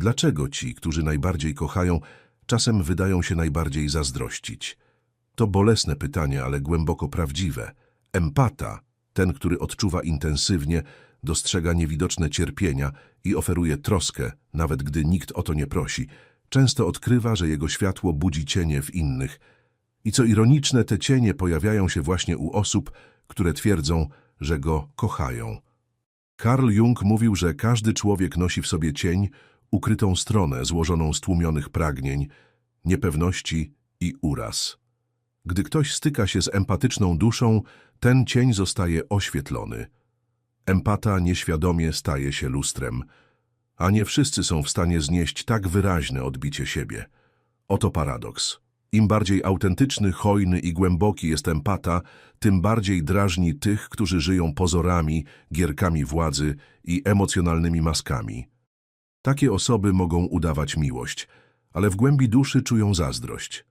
Dlaczego ci, którzy najbardziej kochają, czasem wydają się najbardziej zazdrościć? To bolesne pytanie, ale głęboko prawdziwe. Empata, ten, który odczuwa intensywnie, dostrzega niewidoczne cierpienia i oferuje troskę, nawet gdy nikt o to nie prosi, często odkrywa, że jego światło budzi cienie w innych. I co ironiczne, te cienie pojawiają się właśnie u osób, które twierdzą, że go kochają. Carl Jung mówił, że każdy człowiek nosi w sobie cień, ukrytą stronę złożoną z tłumionych pragnień, niepewności i uraz. Gdy ktoś styka się z empatyczną duszą, ten cień zostaje oświetlony. Empata nieświadomie staje się lustrem, a nie wszyscy są w stanie znieść tak wyraźne odbicie siebie. Oto paradoks. Im bardziej autentyczny, hojny i głęboki jest empata, tym bardziej drażni tych, którzy żyją pozorami, gierkami władzy i emocjonalnymi maskami. Takie osoby mogą udawać miłość, ale w głębi duszy czują zazdrość.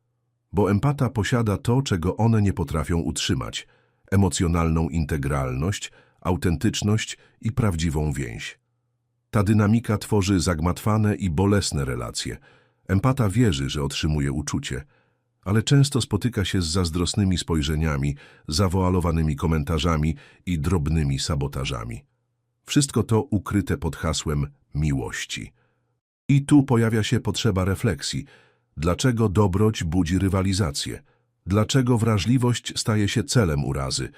Bo empata posiada to, czego one nie potrafią utrzymać – emocjonalną integralność, autentyczność i prawdziwą więź. Ta dynamika tworzy zagmatwane i bolesne relacje. Empata wierzy, że otrzymuje uczucie, ale często spotyka się z zazdrosnymi spojrzeniami, zawoalowanymi komentarzami i drobnymi sabotażami. Wszystko to ukryte pod hasłem miłości. I tu pojawia się potrzeba refleksji. Dlaczego dobroć budzi rywalizację? Dlaczego wrażliwość staje się celem urazy?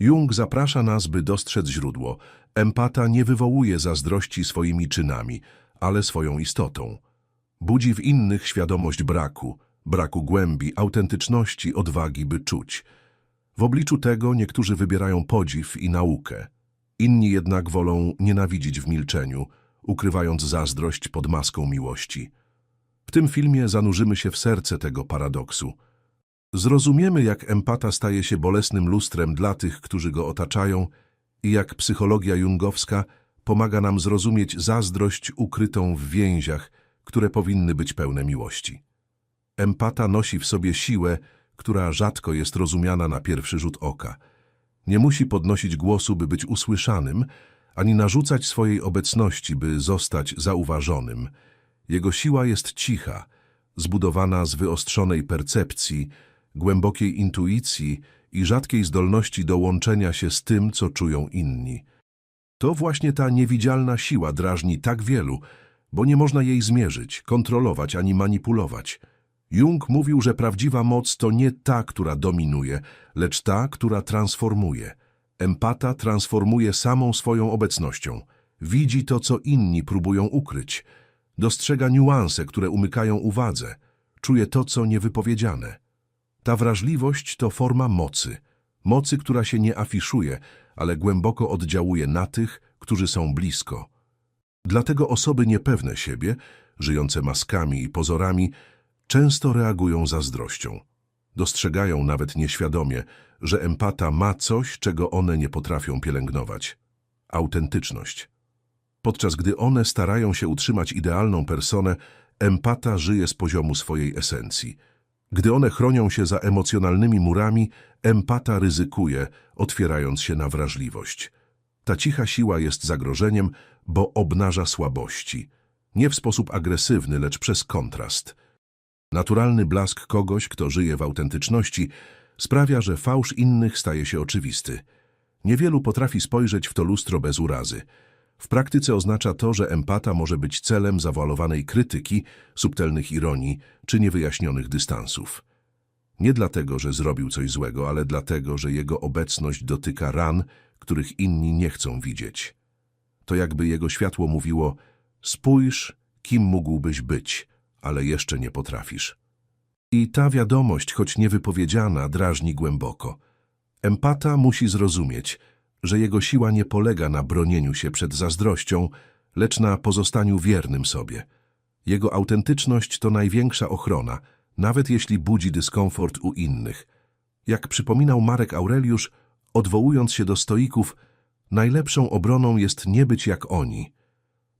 Jung zaprasza nas, by dostrzec źródło. Empata nie wywołuje zazdrości swoimi czynami, ale swoją istotą. Budzi w innych świadomość braku, braku głębi, autentyczności, odwagi, by czuć. W obliczu tego niektórzy wybierają podziw i naukę. Inni jednak wolą nienawidzić w milczeniu, ukrywając zazdrość pod maską miłości. W tym filmie zanurzymy się w serce tego paradoksu. Zrozumiemy, jak empata staje się bolesnym lustrem dla tych, którzy go otaczają i jak psychologia jungowska pomaga nam zrozumieć zazdrość ukrytą w więziach, które powinny być pełne miłości. Empata nosi w sobie siłę, która rzadko jest rozumiana na pierwszy rzut oka. Nie musi podnosić głosu, by być usłyszanym, ani narzucać swojej obecności, by zostać zauważonym. Jego siła jest cicha, zbudowana z wyostrzonej percepcji, głębokiej intuicji i rzadkiej zdolności do łączenia się z tym, co czują inni. To właśnie ta niewidzialna siła drażni tak wielu, bo nie można jej zmierzyć, kontrolować ani manipulować. Jung mówił, że prawdziwa moc to nie ta, która dominuje, lecz ta, która transformuje. Empata transformuje samą swoją obecnością. Widzi to, co inni próbują ukryć. Dostrzega niuanse, które umykają uwadze. Czuje to, co niewypowiedziane. Ta wrażliwość to forma mocy. Mocy, która się nie afiszuje, ale głęboko oddziałuje na tych, którzy są blisko. Dlatego osoby niepewne siebie, żyjące maskami i pozorami, często reagują zazdrością. Dostrzegają nawet nieświadomie, że empata ma coś, czego one nie potrafią pielęgnować. Autentyczność. Podczas gdy one starają się utrzymać idealną personę, empata żyje z poziomu swojej esencji. Gdy one chronią się za emocjonalnymi murami, empata ryzykuje, otwierając się na wrażliwość. Ta cicha siła jest zagrożeniem, bo obnaża słabości. Nie w sposób agresywny, lecz przez kontrast. Naturalny blask kogoś, kto żyje w autentyczności, sprawia, że fałsz innych staje się oczywisty. Niewielu potrafi spojrzeć w to lustro bez urazy. W praktyce oznacza to, że empata może być celem zawoalowanej krytyki, subtelnych ironii czy niewyjaśnionych dystansów. Nie dlatego, że zrobił coś złego, ale dlatego, że jego obecność dotyka ran, których inni nie chcą widzieć. To jakby jego światło mówiło, spójrz, kim mógłbyś być, ale jeszcze nie potrafisz. I ta wiadomość, choć niewypowiedziana, drażni głęboko. Empata musi zrozumieć, że jego siła nie polega na bronieniu się przed zazdrością, lecz na pozostaniu wiernym sobie. Jego autentyczność to największa ochrona, nawet jeśli budzi dyskomfort u innych. Jak przypominał Marek Aureliusz, odwołując się do stoików, najlepszą obroną jest nie być jak oni.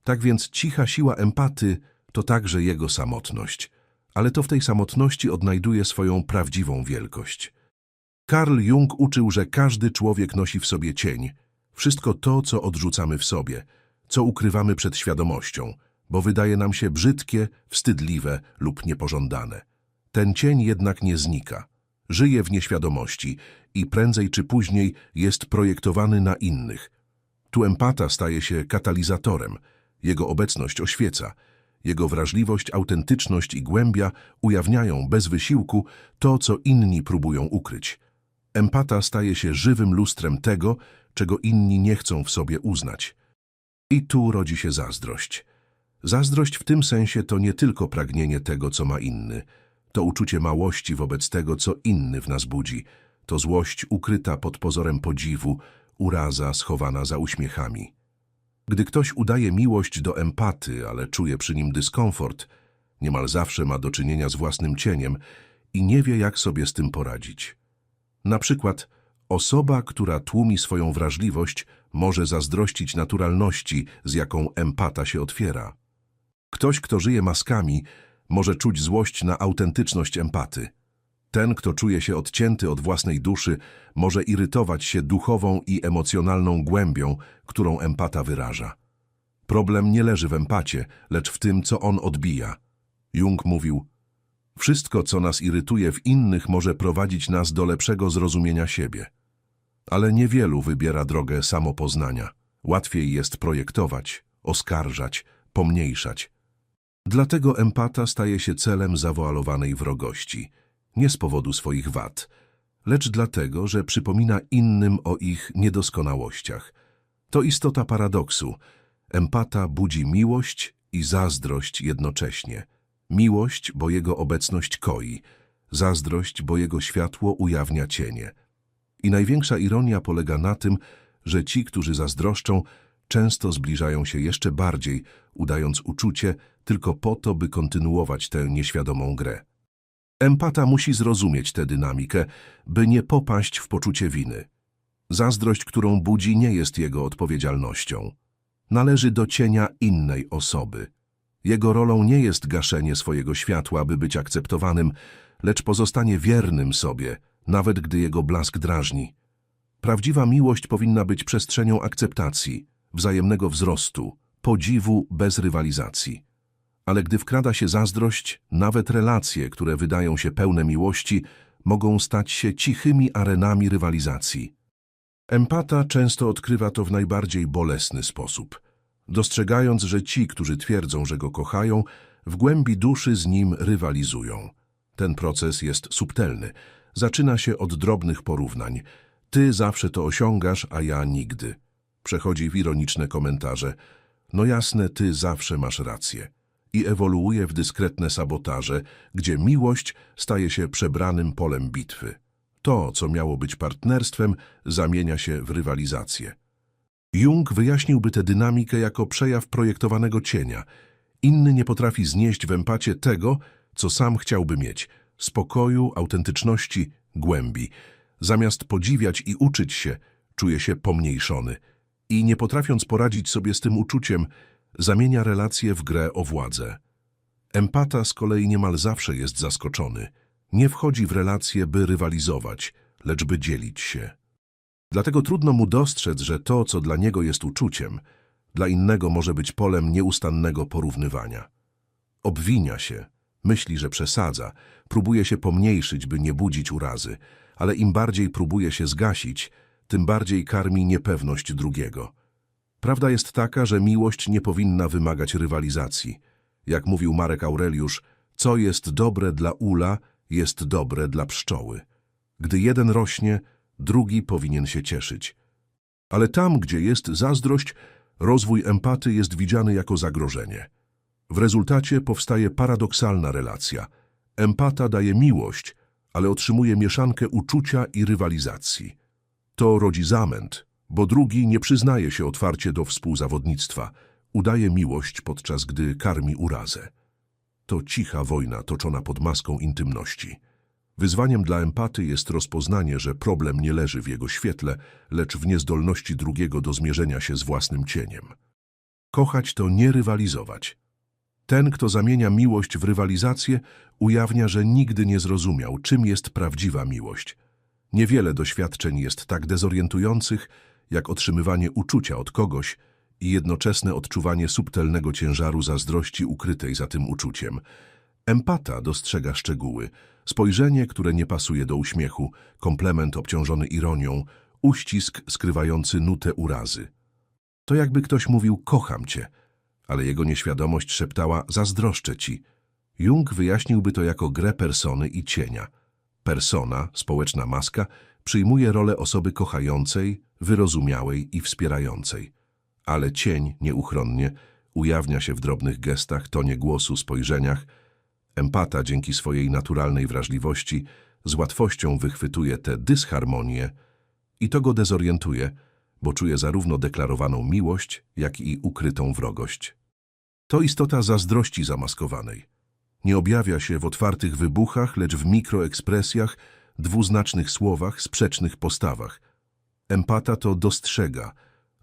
Tak więc cicha siła empaty to także jego samotność, ale to w tej samotności odnajduje swoją prawdziwą wielkość. Carl Jung uczył, że każdy człowiek nosi w sobie cień, wszystko to, co odrzucamy w sobie, co ukrywamy przed świadomością, bo wydaje nam się brzydkie, wstydliwe lub niepożądane. Ten cień jednak nie znika. Żyje w nieświadomości i prędzej czy później jest projektowany na innych. Tu empata staje się katalizatorem. Jego obecność oświeca. Jego wrażliwość, autentyczność i głębia ujawniają bez wysiłku to, co inni próbują ukryć. Empata staje się żywym lustrem tego, czego inni nie chcą w sobie uznać. I tu rodzi się zazdrość. Zazdrość w tym sensie to nie tylko pragnienie tego, co ma inny. To uczucie małości wobec tego, co inny w nas budzi. To złość ukryta pod pozorem podziwu, uraza schowana za uśmiechami. Gdy ktoś udaje miłość do empaty, ale czuje przy nim dyskomfort, niemal zawsze ma do czynienia z własnym cieniem i nie wie, jak sobie z tym poradzić. Na przykład osoba, która tłumi swoją wrażliwość, może zazdrościć naturalności, z jaką empata się otwiera. Ktoś, kto żyje maskami, może czuć złość na autentyczność empaty. Ten, kto czuje się odcięty od własnej duszy, może irytować się duchową i emocjonalną głębią, którą empata wyraża. Problem nie leży w empacie, lecz w tym, co on odbija. Jung mówił, wszystko, co nas irytuje w innych, może prowadzić nas do lepszego zrozumienia siebie. Ale niewielu wybiera drogę samopoznania. Łatwiej jest projektować, oskarżać, pomniejszać. Dlatego empata staje się celem zawoalowanej wrogości, nie z powodu swoich wad, lecz dlatego, że przypomina innym o ich niedoskonałościach. To istota paradoksu. Empata budzi miłość i zazdrość jednocześnie. Miłość, bo jego obecność koi, zazdrość, bo jego światło ujawnia cienie. I największa ironia polega na tym, że ci, którzy zazdroszczą, często zbliżają się jeszcze bardziej, udając uczucie tylko po to, by kontynuować tę nieświadomą grę. Empata musi zrozumieć tę dynamikę, by nie popaść w poczucie winy. Zazdrość, którą budzi, nie jest jego odpowiedzialnością. Należy do cienia innej osoby. Jego rolą nie jest gaszenie swojego światła, by być akceptowanym, lecz pozostanie wiernym sobie, nawet gdy jego blask drażni. Prawdziwa miłość powinna być przestrzenią akceptacji, wzajemnego wzrostu, podziwu bez rywalizacji. Ale gdy wkrada się zazdrość, nawet relacje, które wydają się pełne miłości, mogą stać się cichymi arenami rywalizacji. Empata często odkrywa to w najbardziej bolesny sposób, dostrzegając, że ci, którzy twierdzą, że go kochają, w głębi duszy z nim rywalizują. Ten proces jest subtelny. Zaczyna się od drobnych porównań. Ty zawsze to osiągasz, a ja nigdy. Przechodzi w ironiczne komentarze. No jasne, ty zawsze masz rację. I ewoluuje w dyskretne sabotaże, gdzie miłość staje się przebranym polem bitwy. To, co miało być partnerstwem, zamienia się w rywalizację. Jung wyjaśniłby tę dynamikę jako przejaw projektowanego cienia. Inny nie potrafi znieść w empacie tego, co sam chciałby mieć – spokoju, autentyczności, głębi. Zamiast podziwiać i uczyć się, czuje się pomniejszony i nie potrafiąc poradzić sobie z tym uczuciem, zamienia relacje w grę o władzę. Empata z kolei niemal zawsze jest zaskoczony. Nie wchodzi w relacje, by rywalizować, lecz by dzielić się. Dlatego trudno mu dostrzec, że to, co dla niego jest uczuciem, dla innego może być polem nieustannego porównywania. Obwinia się, myśli, że przesadza, próbuje się pomniejszyć, by nie budzić urazy, ale im bardziej próbuje się zgasić, tym bardziej karmi niepewność drugiego. Prawda jest taka, że miłość nie powinna wymagać rywalizacji. Jak mówił Marek Aureliusz, co jest dobre dla ula, jest dobre dla pszczoły. Gdy jeden rośnie, drugi powinien się cieszyć. Ale tam, gdzie jest zazdrość, rozwój empaty jest widziany jako zagrożenie. W rezultacie powstaje paradoksalna relacja. Empata daje miłość, ale otrzymuje mieszankę uczucia i rywalizacji. To rodzi zamęt, bo drugi nie przyznaje się otwarcie do współzawodnictwa, udaje miłość, podczas gdy karmi urazę. To cicha wojna toczona pod maską intymności. Wyzwaniem dla empaty jest rozpoznanie, że problem nie leży w jego świetle, lecz w niezdolności drugiego do zmierzenia się z własnym cieniem. Kochać to nie rywalizować. Ten, kto zamienia miłość w rywalizację, ujawnia, że nigdy nie zrozumiał, czym jest prawdziwa miłość. Niewiele doświadczeń jest tak dezorientujących, jak otrzymywanie uczucia od kogoś i jednoczesne odczuwanie subtelnego ciężaru zazdrości ukrytej za tym uczuciem. Empata dostrzega szczegóły, spojrzenie, które nie pasuje do uśmiechu, komplement obciążony ironią, uścisk skrywający nutę urazy. To jakby ktoś mówił kocham cię, ale jego nieświadomość szeptała zazdroszczę ci. Jung wyjaśniłby to jako grę persony i cienia. Persona, społeczna maska, przyjmuje rolę osoby kochającej, wyrozumiałej i wspierającej. Ale cień nieuchronnie ujawnia się w drobnych gestach, tonie głosu, spojrzeniach. Empata dzięki swojej naturalnej wrażliwości z łatwością wychwytuje te dysharmonie i to go dezorientuje, bo czuje zarówno deklarowaną miłość, jak i ukrytą wrogość. To istota zazdrości zamaskowanej. Nie objawia się w otwartych wybuchach, lecz w mikroekspresjach, dwuznacznych słowach, sprzecznych postawach. Empata to dostrzega,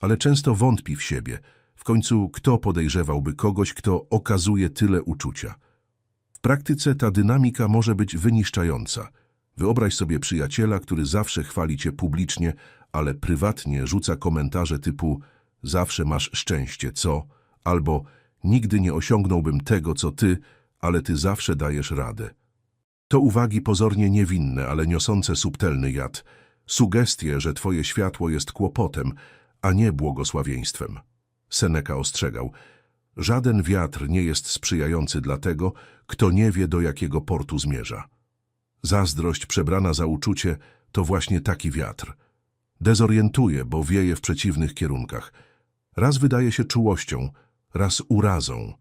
ale często wątpi w siebie. W końcu kto podejrzewałby kogoś, kto okazuje tyle uczucia? W praktyce ta dynamika może być wyniszczająca. Wyobraź sobie przyjaciela, który zawsze chwali cię publicznie, ale prywatnie rzuca komentarze typu zawsze masz szczęście, co? Albo nigdy nie osiągnąłbym tego, co ty, ale ty zawsze dajesz radę. To uwagi pozornie niewinne, ale niosące subtelny jad. Sugestie, że twoje światło jest kłopotem, a nie błogosławieństwem. Seneca ostrzegał, żaden wiatr nie jest sprzyjający dla tego, kto nie wie, do jakiego portu zmierza. Zazdrość przebrana za uczucie to właśnie taki wiatr. Dezorientuje, bo wieje w przeciwnych kierunkach. Raz wydaje się czułością, raz urazą.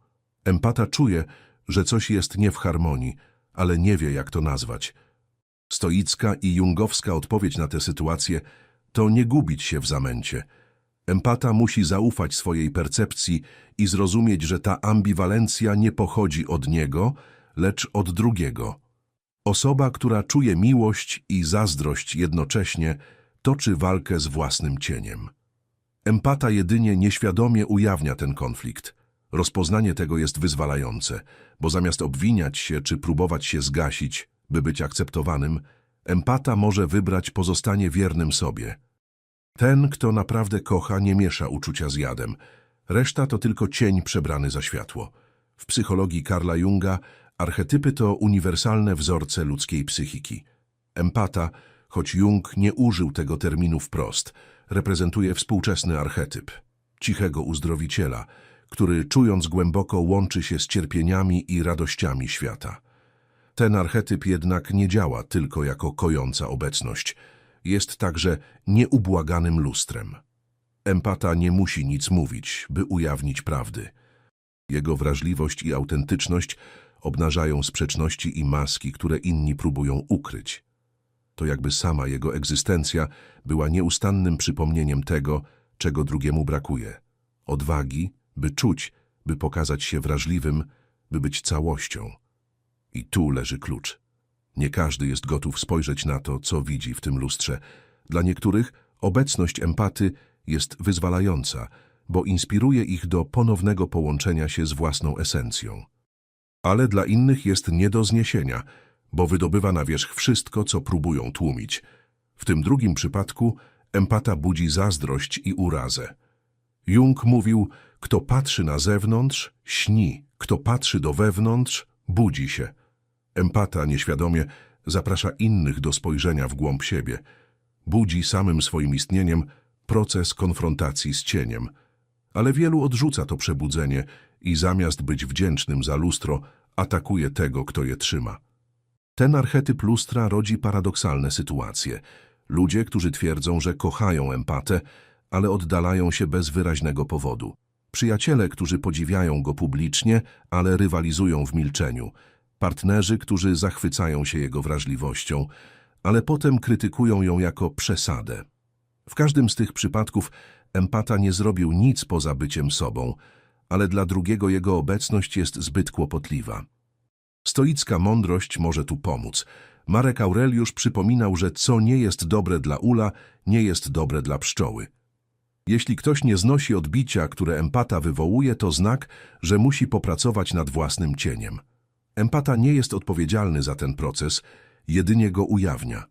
Empata czuje, że coś jest nie w harmonii, ale nie wie, jak to nazwać. Stoicka i jungowska odpowiedź na tę sytuację to nie gubić się w zamęcie. Empata musi zaufać swojej percepcji i zrozumieć, że ta ambiwalencja nie pochodzi od niego, lecz od drugiego. Osoba, która czuje miłość i zazdrość jednocześnie, toczy walkę z własnym cieniem. Empata jedynie nieświadomie ujawnia ten konflikt. Rozpoznanie tego jest wyzwalające, bo zamiast obwiniać się czy próbować się zgasić, by być akceptowanym, empata może wybrać pozostanie wiernym sobie. Ten, kto naprawdę kocha, nie miesza uczucia z jadem. Reszta to tylko cień przebrany za światło. W psychologii Karla Junga archetypy to uniwersalne wzorce ludzkiej psychiki. Empata, choć Jung nie użył tego terminu wprost, reprezentuje współczesny archetyp cichego uzdrowiciela, który czując głęboko łączy się z cierpieniami i radościami świata. Ten archetyp jednak nie działa tylko jako kojąca obecność. Jest także nieubłaganym lustrem. Empata nie musi nic mówić, by ujawnić prawdy. Jego wrażliwość i autentyczność obnażają sprzeczności i maski, które inni próbują ukryć. To jakby sama jego egzystencja była nieustannym przypomnieniem tego, czego drugiemu brakuje. Odwagi, by czuć, by pokazać się wrażliwym, by być całością. I tu leży klucz. Nie każdy jest gotów spojrzeć na to, co widzi w tym lustrze. Dla niektórych obecność empaty jest wyzwalająca, bo inspiruje ich do ponownego połączenia się z własną esencją. Ale dla innych jest nie do zniesienia, bo wydobywa na wierzch wszystko, co próbują tłumić. W tym drugim przypadku empata budzi zazdrość i urazę. Jung mówił, kto patrzy na zewnątrz, śni, kto patrzy do wewnątrz, budzi się. Empata nieświadomie zaprasza innych do spojrzenia w głąb siebie. Budzi samym swoim istnieniem proces konfrontacji z cieniem. Ale wielu odrzuca to przebudzenie i zamiast być wdzięcznym za lustro, atakuje tego, kto je trzyma. Ten archetyp lustra rodzi paradoksalne sytuacje. Ludzie, którzy twierdzą, że kochają empatę, ale oddalają się bez wyraźnego powodu. Przyjaciele, którzy podziwiają go publicznie, ale rywalizują w milczeniu. Partnerzy, którzy zachwycają się jego wrażliwością, ale potem krytykują ją jako przesadę. W każdym z tych przypadków empata nie zrobił nic poza byciem sobą, ale dla drugiego jego obecność jest zbyt kłopotliwa. Stoicka mądrość może tu pomóc. Marek Aureliusz przypominał, że co nie jest dobre dla ula, nie jest dobre dla pszczoły. Jeśli ktoś nie znosi odbicia, które empata wywołuje, to znak, że musi popracować nad własnym cieniem. Empata nie jest odpowiedzialny za ten proces, jedynie go ujawnia.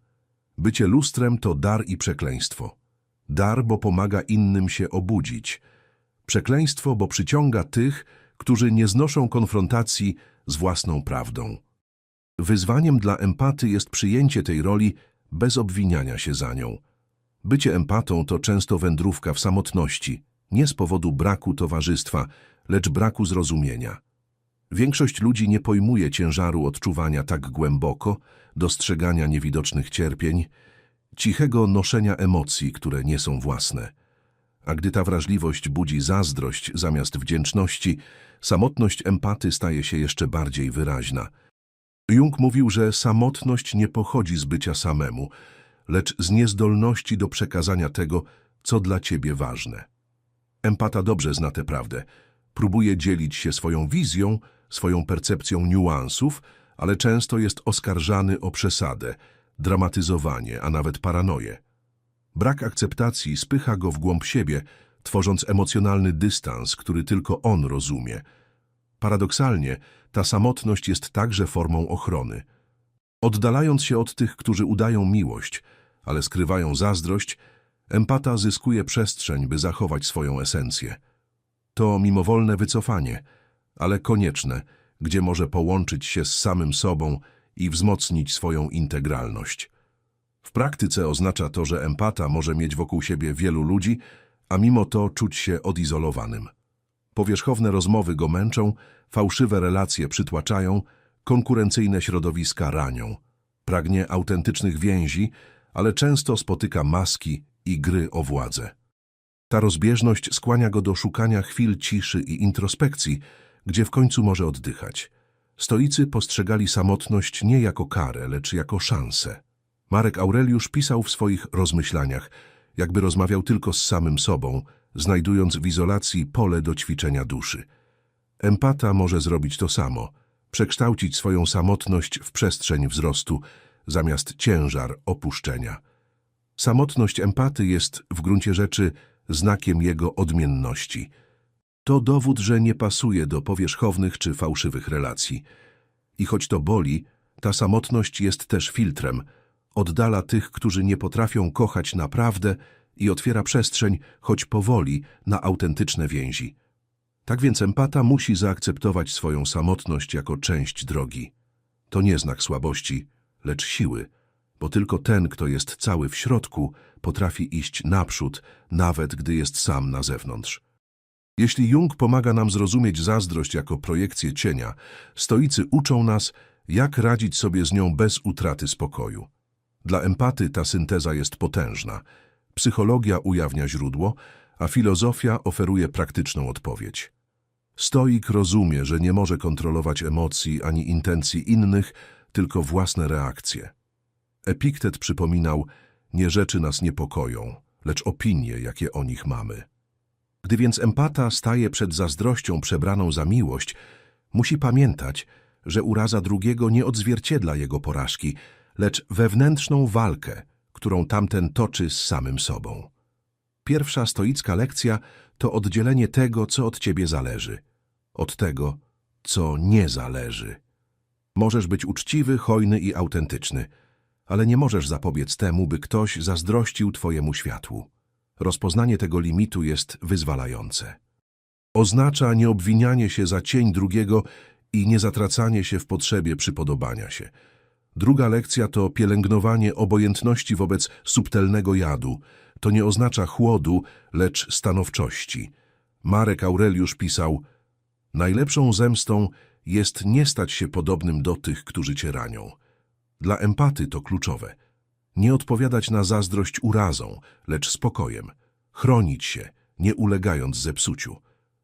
Bycie lustrem to dar i przekleństwo. Dar, bo pomaga innym się obudzić. Przekleństwo, bo przyciąga tych, którzy nie znoszą konfrontacji z własną prawdą. Wyzwaniem dla empaty jest przyjęcie tej roli bez obwiniania się za nią. Bycie empatą to często wędrówka w samotności, nie z powodu braku towarzystwa, lecz braku zrozumienia. Większość ludzi nie pojmuje ciężaru odczuwania tak głęboko, dostrzegania niewidocznych cierpień, cichego noszenia emocji, które nie są własne. A gdy ta wrażliwość budzi zazdrość zamiast wdzięczności, samotność empaty staje się jeszcze bardziej wyraźna. Jung mówił, że samotność nie pochodzi z bycia samemu, lecz z niezdolności do przekazania tego, co dla ciebie ważne. Empata dobrze zna tę prawdę. Próbuje dzielić się swoją wizją, swoją percepcją niuansów, ale często jest oskarżany o przesadę, dramatyzowanie, a nawet paranoję. Brak akceptacji spycha go w głąb siebie, tworząc emocjonalny dystans, który tylko on rozumie. Paradoksalnie, ta samotność jest także formą ochrony. Oddalając się od tych, którzy udają miłość, ale skrywają zazdrość, empata zyskuje przestrzeń, by zachować swoją esencję. To mimowolne wycofanie, ale konieczne, gdzie może połączyć się z samym sobą i wzmocnić swoją integralność. W praktyce oznacza to, że empata może mieć wokół siebie wielu ludzi, a mimo to czuć się odizolowanym. Powierzchowne rozmowy go męczą, fałszywe relacje przytłaczają, konkurencyjne środowiska ranią. Pragnie autentycznych więzi, ale często spotyka maski i gry o władzę. Ta rozbieżność skłania go do szukania chwil ciszy i introspekcji, gdzie w końcu może oddychać. Stoicy postrzegali samotność nie jako karę, lecz jako szansę. Marek Aureliusz pisał w swoich rozmyślaniach, jakby rozmawiał tylko z samym sobą, znajdując w izolacji pole do ćwiczenia duszy. Empata może zrobić to samo, przekształcić swoją samotność w przestrzeń wzrostu, zamiast ciężar opuszczenia. Samotność empaty jest w gruncie rzeczy znakiem jego odmienności. To dowód, że nie pasuje do powierzchownych czy fałszywych relacji. I choć to boli, ta samotność jest też filtrem, oddala tych, którzy nie potrafią kochać naprawdę i otwiera przestrzeń, choć powoli, na autentyczne więzi. Tak więc empata musi zaakceptować swoją samotność jako część drogi. To nie znak słabości, lecz siły, bo tylko ten, kto jest cały w środku, potrafi iść naprzód, nawet gdy jest sam na zewnątrz. Jeśli Jung pomaga nam zrozumieć zazdrość jako projekcję cienia, stoicy uczą nas, jak radzić sobie z nią bez utraty spokoju. Dla empaty ta synteza jest potężna. Psychologia ujawnia źródło, a filozofia oferuje praktyczną odpowiedź. Stoik rozumie, że nie może kontrolować emocji ani intencji innych, tylko własne reakcje. Epiktet przypominał, nie rzeczy nas niepokoją, lecz opinie, jakie o nich mamy. Gdy więc empata staje przed zazdrością przebraną za miłość, musi pamiętać, że uraza drugiego nie odzwierciedla jego porażki, lecz wewnętrzną walkę, którą tamten toczy z samym sobą. Pierwsza stoicka lekcja to oddzielenie tego, co od ciebie zależy, od tego, co nie zależy. Możesz być uczciwy, hojny i autentyczny, ale nie możesz zapobiec temu, by ktoś zazdrościł twojemu światłu. Rozpoznanie tego limitu jest wyzwalające. Oznacza nieobwinianie się za cień drugiego i niezatracanie się w potrzebie przypodobania się. Druga lekcja to pielęgnowanie obojętności wobec subtelnego jadu. To nie oznacza chłodu, lecz stanowczości. Marek Aureliusz pisał, najlepszą zemstą jest nie stać się podobnym do tych, którzy cię ranią. Dla empaty to kluczowe. Nie odpowiadać na zazdrość urazą, lecz spokojem. Chronić się, nie ulegając zepsuciu.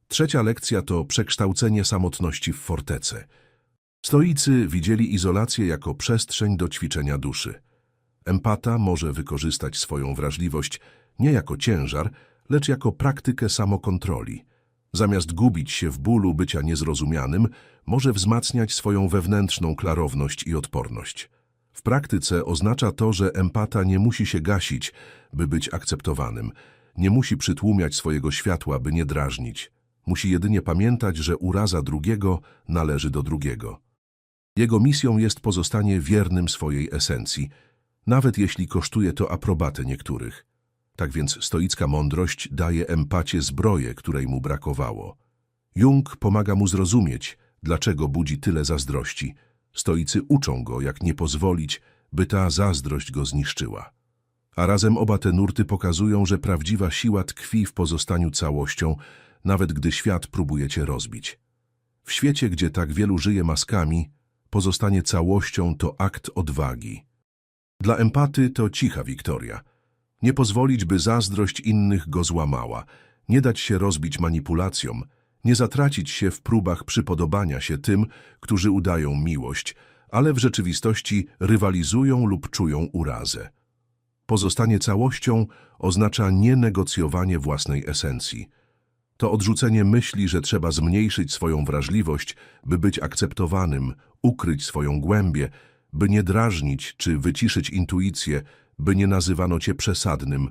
Trzecia lekcja to przekształcenie samotności w fortecę. Stoicy widzieli izolację jako przestrzeń do ćwiczenia duszy. Empata może wykorzystać swoją wrażliwość nie jako ciężar, lecz jako praktykę samokontroli. Zamiast gubić się w bólu bycia niezrozumianym, może wzmacniać swoją wewnętrzną klarowność i odporność. W praktyce oznacza to, że empata nie musi się gasić, by być akceptowanym. Nie musi przytłumiać swojego światła, by nie drażnić. Musi jedynie pamiętać, że uraza drugiego należy do drugiego. Jego misją jest pozostanie wiernym swojej esencji, nawet jeśli kosztuje to aprobatę niektórych. Tak więc stoicka mądrość daje empacie zbroję, której mu brakowało. Jung pomaga mu zrozumieć, dlaczego budzi tyle zazdrości. Stoicy uczą go, jak nie pozwolić, by ta zazdrość go zniszczyła. A razem oba te nurty pokazują, że prawdziwa siła tkwi w pozostaniu całością, nawet gdy świat próbuje cię rozbić. W świecie, gdzie tak wielu żyje maskami, pozostanie całością to akt odwagi. Dla empaty to cicha wiktoria. Nie pozwolić, by zazdrość innych go złamała, nie dać się rozbić manipulacjom, nie zatracić się w próbach przypodobania się tym, którzy udają miłość, ale w rzeczywistości rywalizują lub czują urazę. Pozostanie całością oznacza nienegocjowanie własnej esencji. To odrzucenie myśli, że trzeba zmniejszyć swoją wrażliwość, by być akceptowanym, ukryć swoją głębię, by nie drażnić czy wyciszyć intuicję, by nie nazywano cię przesadnym.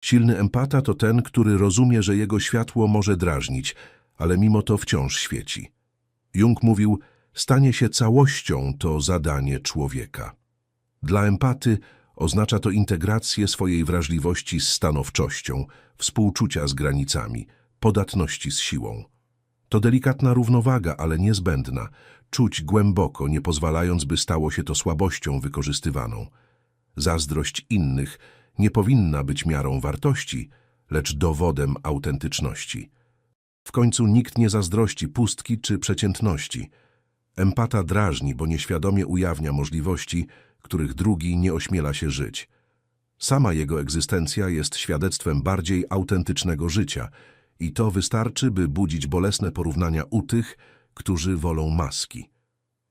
Silny empata to ten, który rozumie, że jego światło może drażnić, ale mimo to wciąż świeci. Jung mówił, stanie się całością to zadanie człowieka. Dla empaty oznacza to integrację swojej wrażliwości z stanowczością, współczucia z granicami, podatności z siłą. To delikatna równowaga, ale niezbędna, czuć głęboko, nie pozwalając, by stało się to słabością wykorzystywaną. Zazdrość innych nie powinna być miarą wartości, lecz dowodem autentyczności. W końcu nikt nie zazdrości pustki czy przeciętności. Empata drażni, bo nieświadomie ujawnia możliwości, których drugi nie ośmiela się żyć. Sama jego egzystencja jest świadectwem bardziej autentycznego życia i to wystarczy, by budzić bolesne porównania u tych, którzy wolą maski.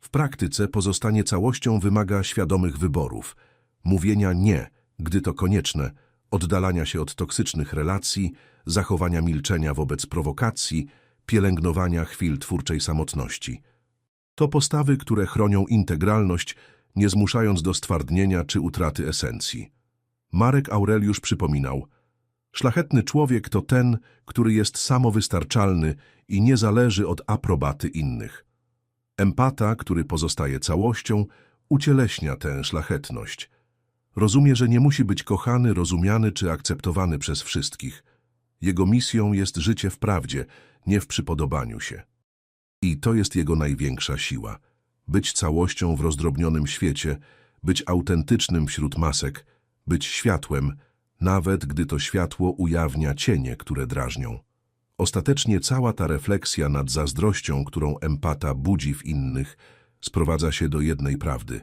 W praktyce pozostanie całością wymaga świadomych wyborów, mówienia nie, gdy to konieczne, oddalania się od toksycznych relacji, zachowania milczenia wobec prowokacji, pielęgnowania chwil twórczej samotności. To postawy, które chronią integralność, nie zmuszając do stwardnienia czy utraty esencji. Marek Aureliusz przypominał, szlachetny człowiek to ten, który jest samowystarczalny i nie zależy od aprobaty innych. Empata, który pozostaje całością, ucieleśnia tę szlachetność. Rozumie, że nie musi być kochany, rozumiany czy akceptowany przez wszystkich. Jego misją jest życie w prawdzie, nie w przypodobaniu się. I to jest jego największa siła. Być całością w rozdrobnionym świecie, być autentycznym wśród masek, być światłem, nawet gdy to światło ujawnia cienie, które drażnią. Ostatecznie cała ta refleksja nad zazdrością, którą empata budzi w innych, sprowadza się do jednej prawdy.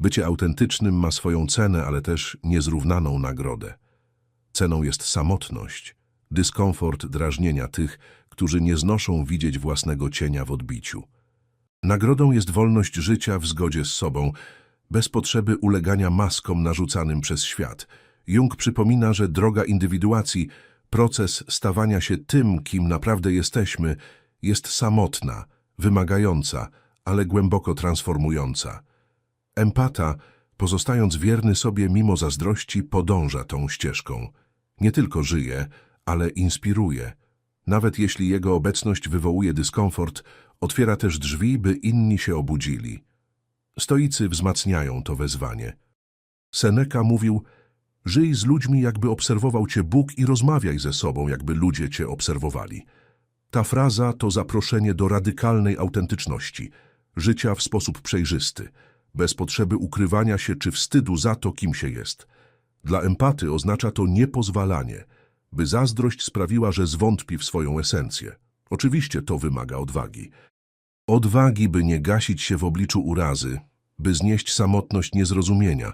Bycie autentycznym ma swoją cenę, ale też niezrównaną nagrodę. Ceną jest samotność, dyskomfort drażnienia tych, którzy nie znoszą widzieć własnego cienia w odbiciu. Nagrodą jest wolność życia w zgodzie z sobą, bez potrzeby ulegania maskom narzucanym przez świat. Jung przypomina, że droga indywiduacji, proces stawania się tym, kim naprawdę jesteśmy, jest samotna, wymagająca, ale głęboko transformująca. Empata, pozostając wierny sobie mimo zazdrości, podąża tą ścieżką. Nie tylko żyje, ale inspiruje. Nawet jeśli jego obecność wywołuje dyskomfort, otwiera też drzwi, by inni się obudzili. Stoicy wzmacniają to wezwanie. Seneca mówił, żyj z ludźmi, jakby obserwował cię Bóg i rozmawiaj ze sobą, jakby ludzie cię obserwowali. Ta fraza to zaproszenie do radykalnej autentyczności, życia w sposób przejrzysty, bez potrzeby ukrywania się czy wstydu za to, kim się jest. Dla empaty oznacza to niepozwalanie, by zazdrość sprawiła, że zwątpi w swoją esencję. Oczywiście to wymaga odwagi. Odwagi, by nie gasić się w obliczu urazy, by znieść samotność niezrozumienia,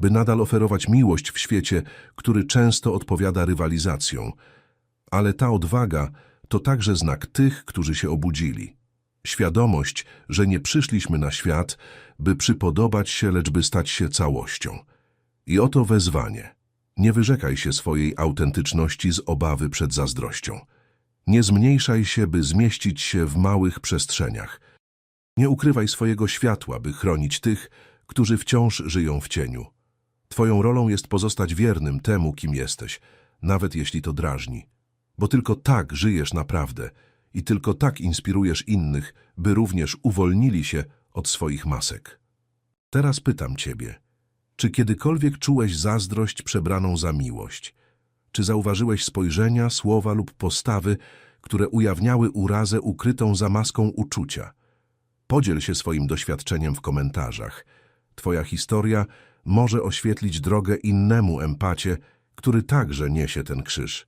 by nadal oferować miłość w świecie, który często odpowiada rywalizacją. Ale ta odwaga to także znak tych, którzy się obudzili. Świadomość, że nie przyszliśmy na świat, by przypodobać się, lecz by stać się całością. I oto wezwanie. Nie wyrzekaj się swojej autentyczności z obawy przed zazdrością. Nie zmniejszaj się, by zmieścić się w małych przestrzeniach. Nie ukrywaj swojego światła, by chronić tych, którzy wciąż żyją w cieniu. Twoją rolą jest pozostać wiernym temu, kim jesteś, nawet jeśli to drażni. Bo tylko tak żyjesz naprawdę i tylko tak inspirujesz innych, by również uwolnili się od swoich masek. Teraz pytam Ciebie, czy kiedykolwiek czułeś zazdrość przebraną za miłość? Czy zauważyłeś spojrzenia, słowa lub postawy, które ujawniały urazę ukrytą za maską uczucia? Podziel się swoim doświadczeniem w komentarzach. Twoja historia może oświetlić drogę innemu empacie, który także niesie ten krzyż.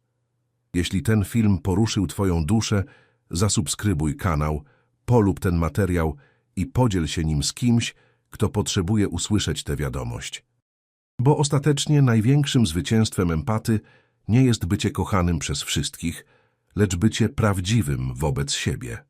Jeśli ten film poruszył Twoją duszę, zasubskrybuj kanał, polub ten materiał i podziel się nim z kimś, kto potrzebuje usłyszeć tę wiadomość. Bo ostatecznie największym zwycięstwem empaty nie jest bycie kochanym przez wszystkich, lecz bycie prawdziwym wobec siebie.